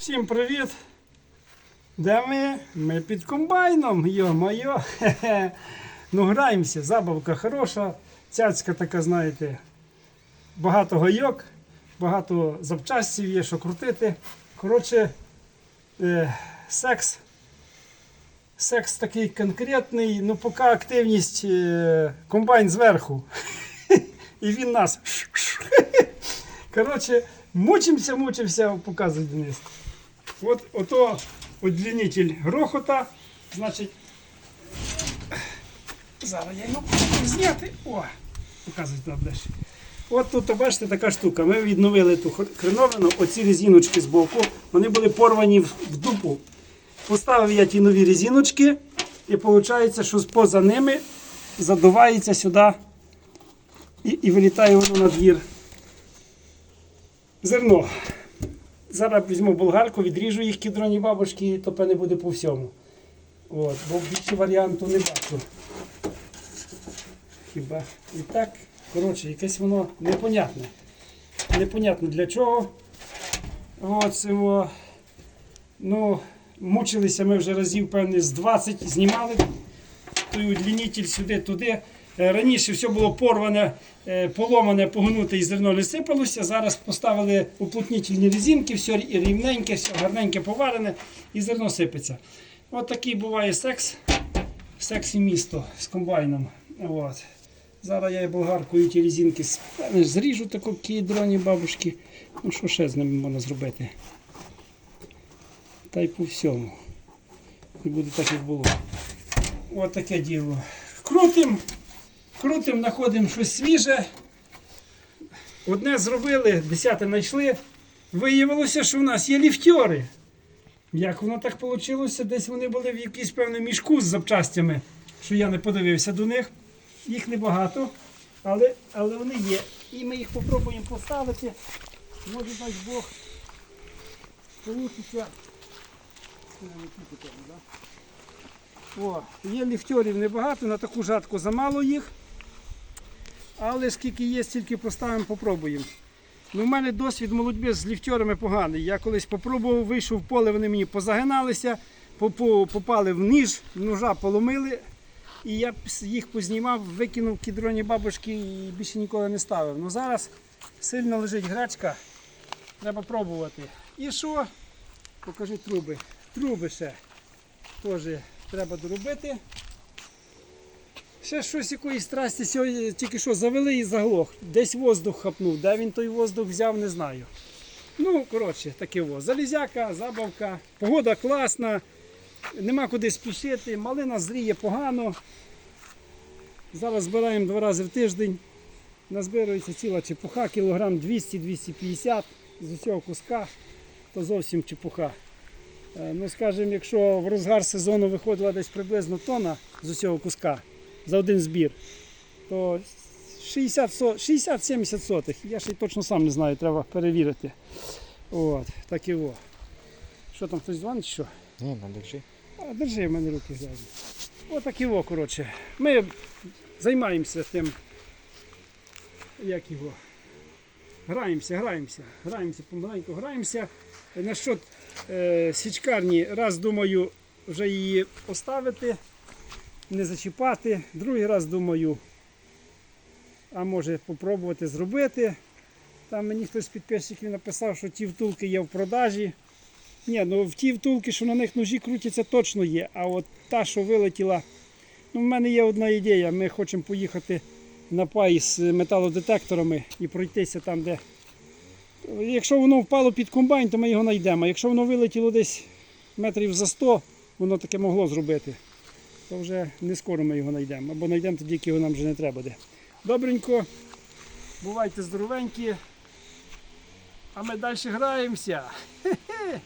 Всім привіт! Де ми? Ми під комбайном, йо-моє. Ну, граємося, забавка хороша, цяцька така, знаєте, багато гайок, багато запчастів є, що крутити. Коротше, е, секс. Секс такий конкретний, ну поки активність е, комбайн зверху. І він нас. Коротше, мучимося, мучимося, показує Денис. От ото удлінитель грохота. Значить, зараз я його зняти. О, показують там далі. От тут, бачите, така штука. Ми відновили ту хреновину, оці резиночки з боку, вони були порвані в, в дупу. Поставив я ті нові резиночки, і виходить, що поза ними задувається сюди і, і вилітає воно на двір. Зерно. Зараз візьму болгарку, відріжу їх кідроні бабушки, і то певне буде по всьому. От, бо більше варіанту не бачу. Хіба і так, коротше, якесь воно непонятне. Непонятно для чого. От цього. Ну, мучилися ми вже разів, певне, з 20 знімали той удлінитель сюди, туди. Е, Раніше все було порване, е, поломане, погнуте і зерно не сипалося. Зараз поставили уплотнительні резинки, все рівненьке, все гарненьке поварене і зерно сипеться. От такий буває секс. Секс і місто з комбайном. От. Зараз я болгаркою ті резинки зріжу таку кідроні бабушки. Ну що ще з ними можна зробити? Та й по всьому. І буде так, як було. От таке діло. Крутим, крутим, знаходимо щось свіже. Одне зробили, десяте знайшли. Виявилося, що в нас є ліфтьори. Як воно так вийшло? Десь вони були в якійсь певному мішку з запчастями, що я не подивився до них. Їх небагато, але, але вони є. І ми їх спробуємо поставити. Може дасть Бог. Получиться. О, є ліфтьорів небагато, на таку жатку замало їх. Але скільки є, стільки поставимо, попробуємо. Ну, У мене досвід молодьби з ліфтьорами поганий. Я колись попробував, вийшов в поле, вони мені позагиналися, попали в ніж, ножа поломили. І я їх познімав, викинув кідроні бабушки і більше ніколи не ставив. Ну зараз сильно лежить грачка, треба пробувати. І що? Покажу труби. Труби ще теж треба доробити. Ще щось якоїсь страсті сьогодні тільки що завели і заглох. Десь воздух хапнув. Де він той воздух взяв, не знаю. Ну, коротше, таке во. Залізяка, забавка, погода класна, нема куди спішити, малина зріє погано. Зараз збираємо два рази в тиждень. Назбирується ціла чепуха, кілограм 200-250 з усього куска, то зовсім чепуха. Е, Ну, скажімо, якщо в розгар сезону виходила десь приблизно тонна з усього куска за один збір, то 60 со- 60-70 сотих. Я ще й точно сам не знаю, треба перевірити. От, так і во. Що там хтось дзвонить? чи Що? Ні, ну держи. А, держи в мене руки грязні. Отак його, коротше. Ми займаємося тим. Як його? Граємося, граємося, граємося, помаленьку граємося. Насчет е, січкарні, раз думаю, вже її поставити, не зачіпати. Другий раз думаю, а може попробувати зробити. Там мені хтось з підписчиків написав, що ті втулки є в продажі. Ні, ну в ті втулки, що на них ножі крутяться, точно є. А от та, що вилетіла, ну в мене є одна ідея. Ми хочемо поїхати на пай з металодетекторами і пройтися там, де. Якщо воно впало під комбайн, то ми його знайдемо. Якщо воно вилетіло десь метрів за 100, воно таке могло зробити, то вже не скоро ми його знайдемо. Або знайдемо тоді, як його нам вже не треба буде. Добренько, бувайте здоровенькі. А ми далі граємося. Хе-хе.